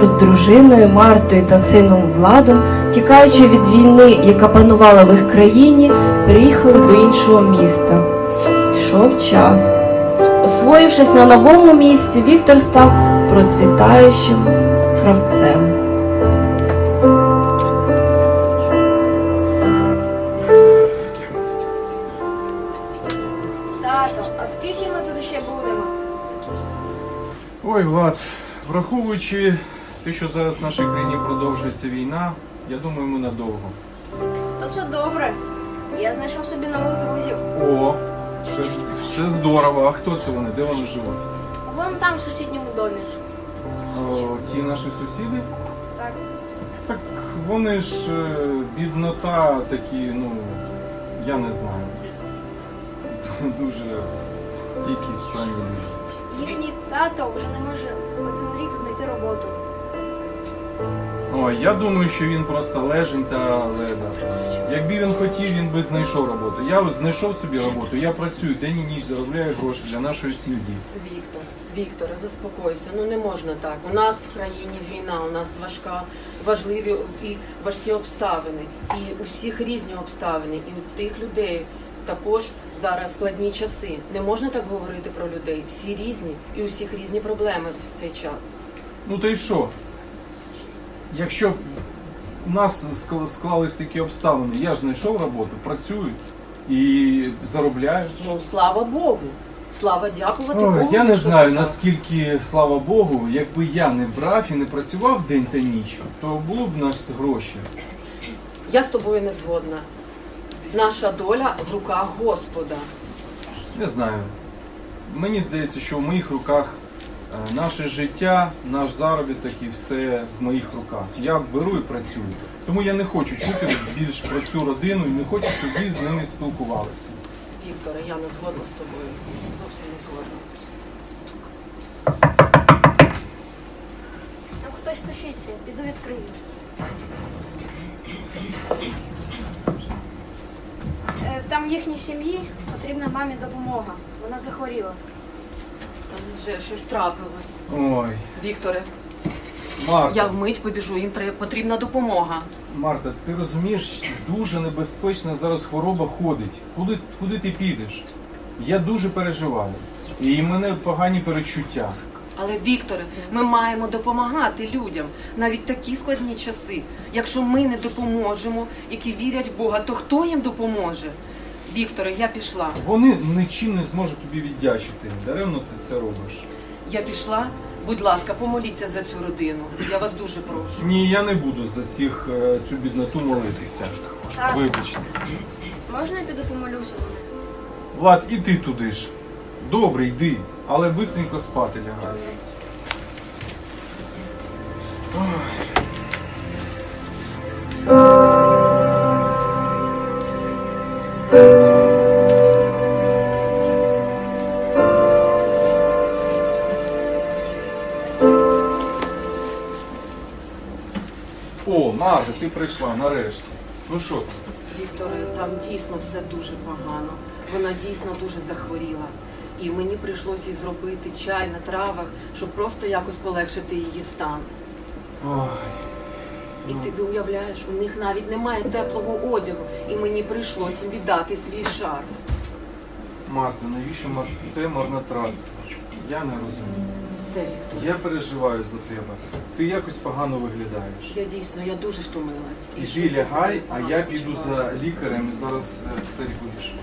Віктор з дружиною Мартою та сином Владом, тікаючи від війни, яка панувала в їх країні, приїхали до іншого міста. Йшов час. Освоївшись на новому місці, Віктор став процвітаючим кравцем. Тато, а скільки ми тут ще будемо? Ой, Влад, враховуючи те, що зараз в нашій країні продовжується війна, я думаю, ми надовго. То це добре. Я знайшов собі нових друзів. О, це, це здорово. А хто це вони? Де вони живуть? Вон там в сусідньому домі. О, ті наші сусіди? Так. Так вони ж е, біднота такі, ну, я не знаю. Дуже якісь странні. люди. Їхній тато вже не може один рік знайти роботу. Ой, я думаю, що він просто лежень та леда. Якби він хотів, він би знайшов роботу. Я от знайшов собі роботу, я працюю день і ніч, заробляю гроші для нашої сім'ї. Віктор, Вікторе, заспокойся. Ну не можна так. У нас в країні війна, у нас важка, важливі і важкі обставини. І у всіх різні обставини. І у тих людей також зараз складні часи. Не можна так говорити про людей. Всі різні і у всіх різні проблеми в цей час. Ну та й що? Якщо у нас склались такі обставини, я ж знайшов роботу, працюю і заробляю. Ну слава Богу. Слава дякувати Богу. я не що знаю це так. наскільки, слава Богу, якби я не брав і не працював день та ніч, то було б нас гроші. Я з тобою не згодна. Наша доля в руках Господа. Не знаю. Мені здається, що в моїх руках наше життя, наш заробіток і все в моїх руках. Я беру і працюю. Тому я не хочу чути більш про цю родину і не хочу, щоб ви з ними спілкувалися. Вікторе, я не згодна з тобою. Зовсім не згодна. Там хтось стучиться, піду відкрию. Е, Там в їхній сім'ї потрібна мамі допомога. Вона захворіла. Вже щось трапилось. Ой, Вікторе, Марта, я вмить побіжу, їм треба потрібна допомога. Марта, ти розумієш, дуже небезпечна зараз хвороба ходить. Куди, куди ти підеш? Я дуже переживаю. І в мене погані перечуття. Але Вікторе, ми маємо допомагати людям навіть такі складні часи. Якщо ми не допоможемо, які вірять в Бога, то хто їм допоможе? Вікторе, я пішла. Вони нічим не зможуть тобі віддячити. Даремно ти це робиш. Я пішла. Будь ласка, помоліться за цю родину. Я вас дуже прошу. Ні, я не буду за цих, е, цю бідноту молитися. Так. Вибачте. Можна я піду помолюся за них? Влад, і ти туди ж. Добре, йди, але бистренько спати лягай. О, прийшла нарешті. Ну що? Вікторе, там дійсно все дуже погано. Вона дійсно дуже захворіла. І мені прийшлося їй зробити чай на травах, щоб просто якось полегшити її стан. Ой. І ти уявляєш, у них навіть немає теплого одягу, і мені прийшлося їм віддати свій шарф. Марта, навіщо мар... це марнотратство? Я не розумію. Це Віктор. Я переживаю за тебе. Ти якось погано виглядаєш. Я дійсно, я дуже втомилась. І Іди лягай, а я піду за лікарем і зараз все вирішу.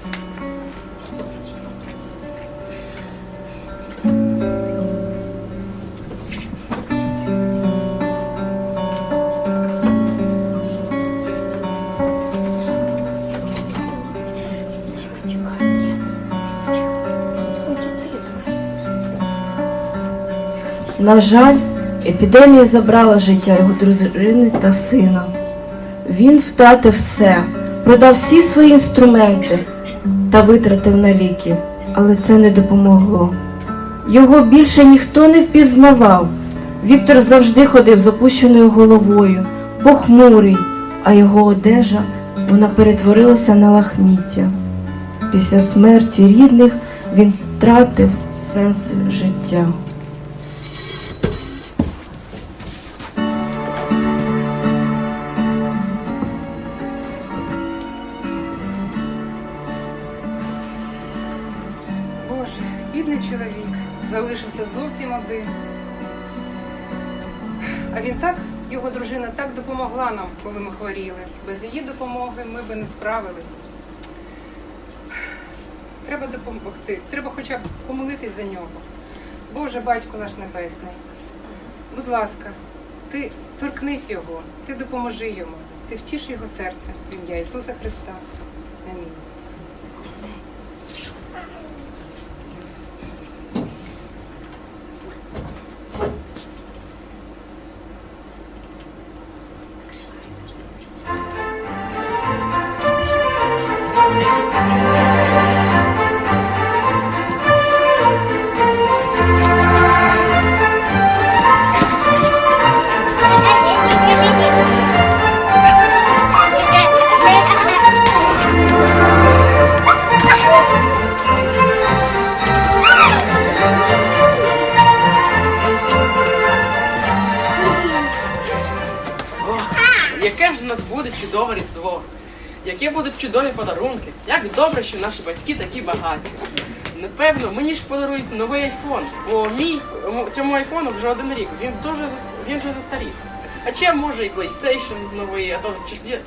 На жаль, епідемія забрала життя його дружини та сина. Він втратив все, продав всі свої інструменти та витратив на ліки, але це не допомогло. Його більше ніхто не впізнавав. Віктор завжди ходив з опущеною головою, похмурий, а його одежа вона перетворилася на лахміття. Після смерті рідних він втратив сенс життя. Його дружина так допомогла нам, коли ми хворіли. Без її допомоги ми би не справились. Треба допомогти, треба хоча б помолитись за нього. Боже, батько наш небесний, будь ласка, ти торкнись його, ти допоможи йому, ти втіш його серце в ім'я Ісуса Христа. Амінь. Ж в нас буде чудове різдво! Які будуть чудові подарунки! Як добре, що наші батьки такі багаті. Напевно, мені ж подарують новий айфон, бо мій цьому айфону вже один рік. Він дуже він вже застарів. А може і PlayStation новий, а то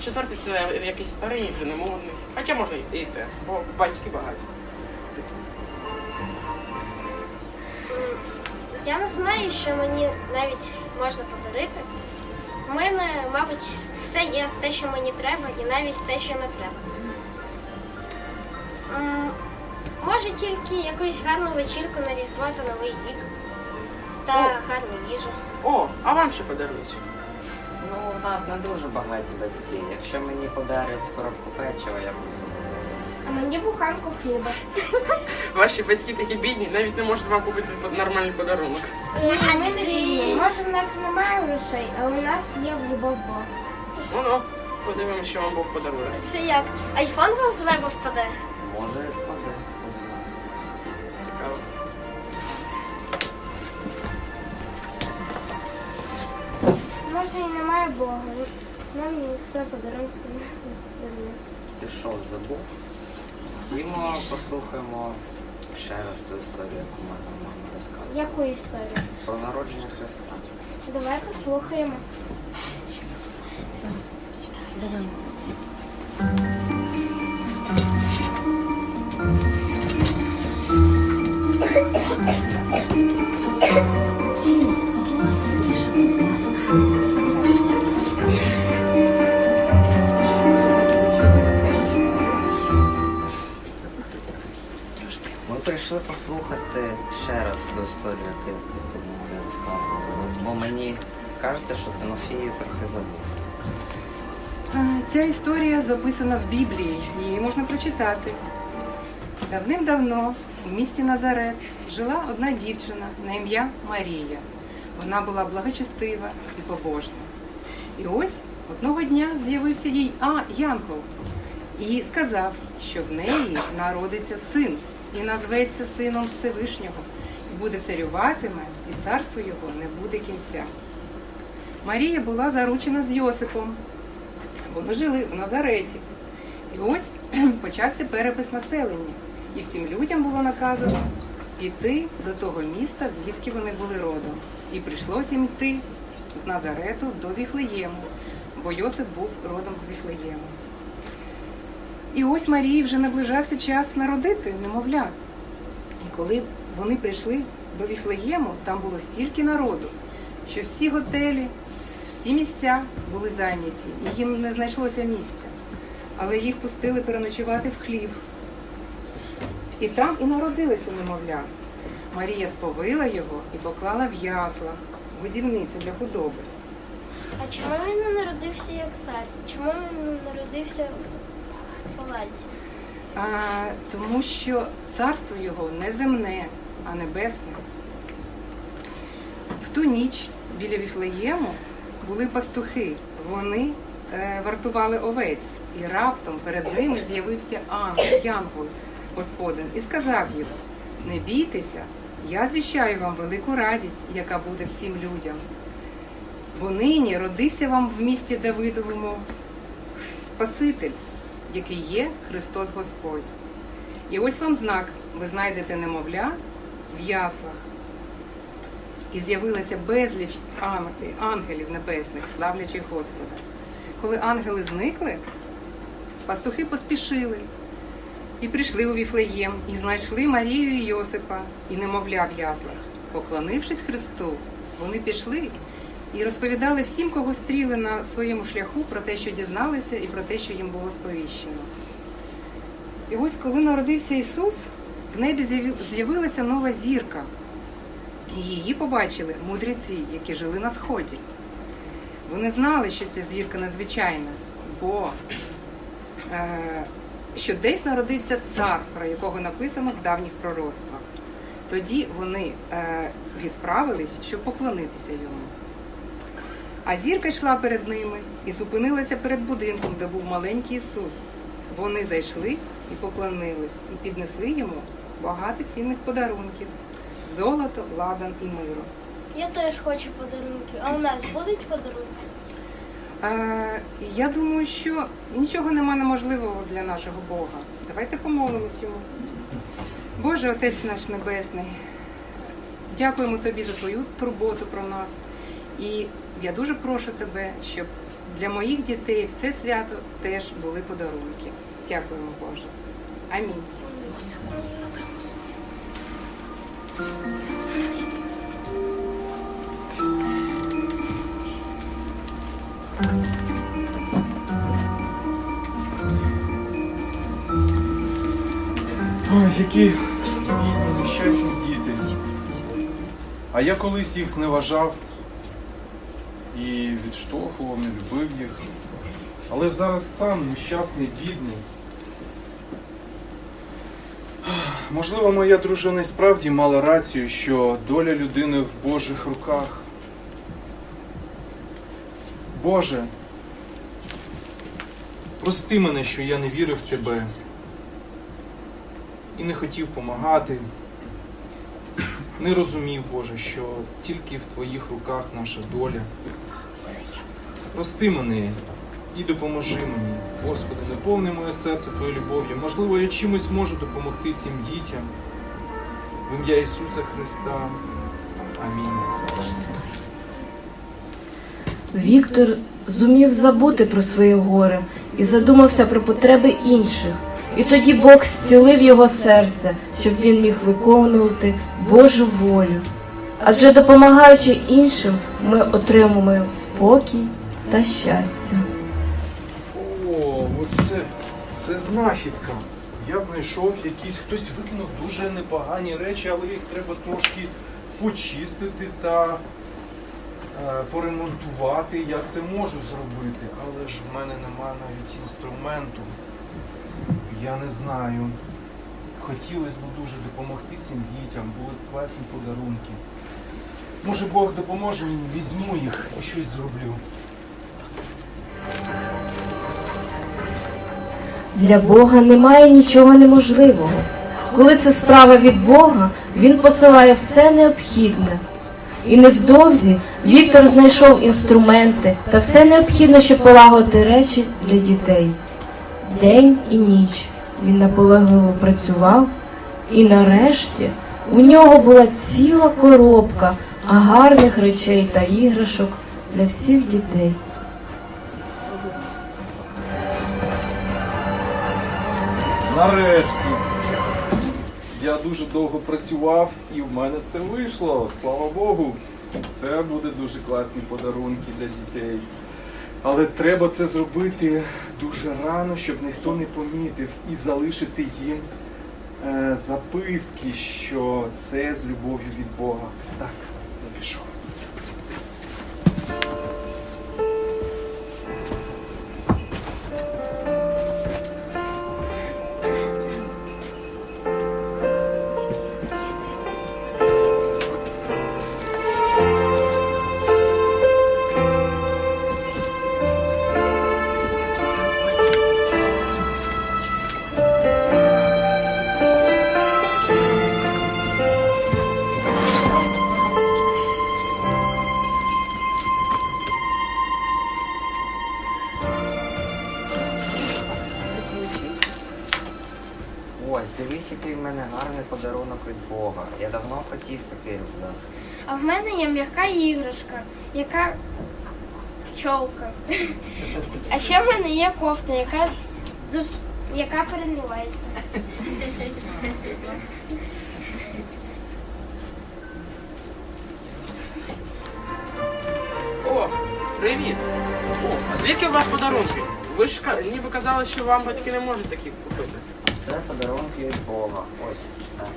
четвертий це якийсь старий, вже не модний. Хоча може і те, бо батьки багаті. Я не знаю, що мені навіть можна подарити. У мене, мабуть, все є те, що мені треба, і навіть те, що не треба. Може тільки якусь гарну вечірку на Різдво та Новий рік та гарну їжу. О, а вам що подарують? Ну, у нас не дуже багаті батьки. Якщо мені подарять коробку печива, я буду задоволений. А мені буханку хліба. Ваші батьки такі бідні, навіть не можуть вам купити нормальний подарунок. Може, в нас немає грошей, а у нас є любов Бога. Ну ну, подивимося, що вам Бог подарує. Це як? Айфон вам з неба впаде? Може, впаде. Цікаво. Може і немає Бога. Нам ніхто подарунки не дарує. Ти що, забув? Ходімо, послухаємо ще раз ту історію, яку мама мама розказувала. Яку історію? Про народження Христа. Давай послухаємо. Ми кажеться, що Тимофій трохи забув. Ця історія записана в Біблії, її можна прочитати. Давним-давно у місті Назарет жила одна дівчина на ім'я Марія. Вона була благочестива і побожна. І ось одного дня з'явився їй а, Янков і сказав, що в неї народиться син і назветься сином Всевишнього, і буде царюватиме, і царство його не буде кінця. Марія була заручена з Йосипом, вони жили в Назареті. І ось почався перепис населення. І всім людям було наказано піти до того міста, звідки вони були родом. І прийшлося їм йти з Назарету до Віфлеєму, бо Йосип був родом з Віфлеєму. І ось Марії вже наближався час народити немовля. І коли вони прийшли до Віфлеєму, там було стільки народу, що всі готелі, всі місця були зайняті, і їм не знайшлося місця. Але їх пустили переночувати в хлів. І там і народилося немовля. Марія сповила його і поклала в яслах, годівницю для худоби. А чому він не народився як цар? Чому він не народився в палаці? А, тому що царство його не земне, а небесне. В ту ніч біля Віфлеєму були пастухи. Вони е, вартували овець, і раптом перед ними з'явився ангел, янгол Господин, і сказав їм: Не бійтеся, я звіщаю вам велику радість, яка буде всім людям. Бо нині родився вам в місті Давидовому Спаситель, який є Христос Господь. І ось вам знак: ви знайдете немовля в яслах. І з'явилося безліч ангелів небесних, славлячих Господа. Коли ангели зникли, пастухи поспішили і прийшли у Віфлеєм, і знайшли Марію і Йосипа, і немовля в яслах. Поклонившись Христу, вони пішли і розповідали всім, кого стріли на своєму шляху, про те, що дізналися, і про те, що їм було сповіщено. І ось коли народився Ісус, в небі з'явилася нова зірка. Її побачили мудреці, які жили на сході. Вони знали, що ця зірка надзвичайна, бо е, що десь народився цар, про якого написано в давніх пророцтвах. Тоді вони е, відправились, щоб поклонитися йому. А зірка йшла перед ними і зупинилася перед будинком, де був маленький Ісус. Вони зайшли і поклонились, і піднесли йому багато цінних подарунків золото, ладан і миро. Я теж хочу подарунки. А у нас будуть подарунки? Е, я думаю, що нічого нема неможливого для нашого Бога. Давайте помолимось йому. Боже, Отець наш Небесний, дякуємо тобі за твою турботу про нас. І я дуже прошу тебе, щоб для моїх дітей в це свято теж були подарунки. Дякуємо, Боже. Амінь. Ой, які бідні, нещасні діти. А я колись їх зневажав і відштовхував, не любив їх. Але зараз сам нещасний, бідний. Можливо, моя дружина і справді мала рацію, що доля людини в Божих руках. Боже, прости мене, що я не вірив в тебе і не хотів помагати. Не розумів, Боже, що тільки в Твоїх руках наша доля. Прости мене і допоможи мені. Господи, наповни моє серце Твоєю любов'ю. Можливо, я чимось можу допомогти цим дітям. В ім'я Ісуса Христа. Амінь. Віктор зумів забути про своє горе і задумався про потреби інших. І тоді Бог зцілив його серце, щоб він міг виконувати Божу волю. Адже допомагаючи іншим, ми отримуємо спокій та щастя. Оце це знахідка. Я знайшов якісь, хтось викинув дуже непогані речі, але їх треба трошки почистити та е, поремонтувати. Я це можу зробити, але ж в мене немає навіть інструменту. Я не знаю. Хотілося б дуже допомогти цим дітям, були б класні подарунки. Може Бог допоможе мені, візьму їх і щось зроблю. Для Бога немає нічого неможливого. Коли це справа від Бога, Він посилає все необхідне. І невдовзі Віктор знайшов інструменти та все необхідне, щоб полагодити речі для дітей. День і ніч він наполегливо працював, і нарешті у нього була ціла коробка гарних речей та іграшок для всіх дітей. Нарешті. Я дуже довго працював і в мене це вийшло. Слава Богу. Це буде дуже класні подарунки для дітей. Але треба це зробити дуже рано, щоб ніхто не помітив, і залишити їм е, записки, що це з любов'ю від Бога. Так, я. Ось, дивись, який в мене гарний подарунок від Бога. Я давно хотів такий рюкзак. А в мене є м'яка іграшка, яка пчолка. А ще в мене є кофта, яка дуже яка переливається. О, привіт! О, а звідки у вас подарунки? Ви ж ка- ніби казали, що вам батьки не можуть такі купити. Це подарунки від Бога. Ось, читайте.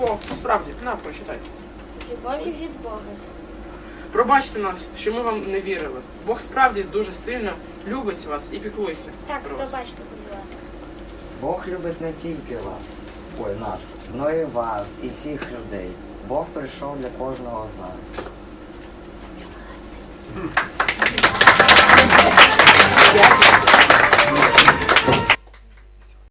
О, справді, на, прочитайте. Любові від Бога. Пробачте нас, що ми вам не вірили. Бог справді дуже сильно любить вас і піклується Так, про вас. пробачте, будь ласка. Бог любить не тільки вас, ой, нас, але і вас, і всіх людей. Бог прийшов для кожного з нас. Дякую.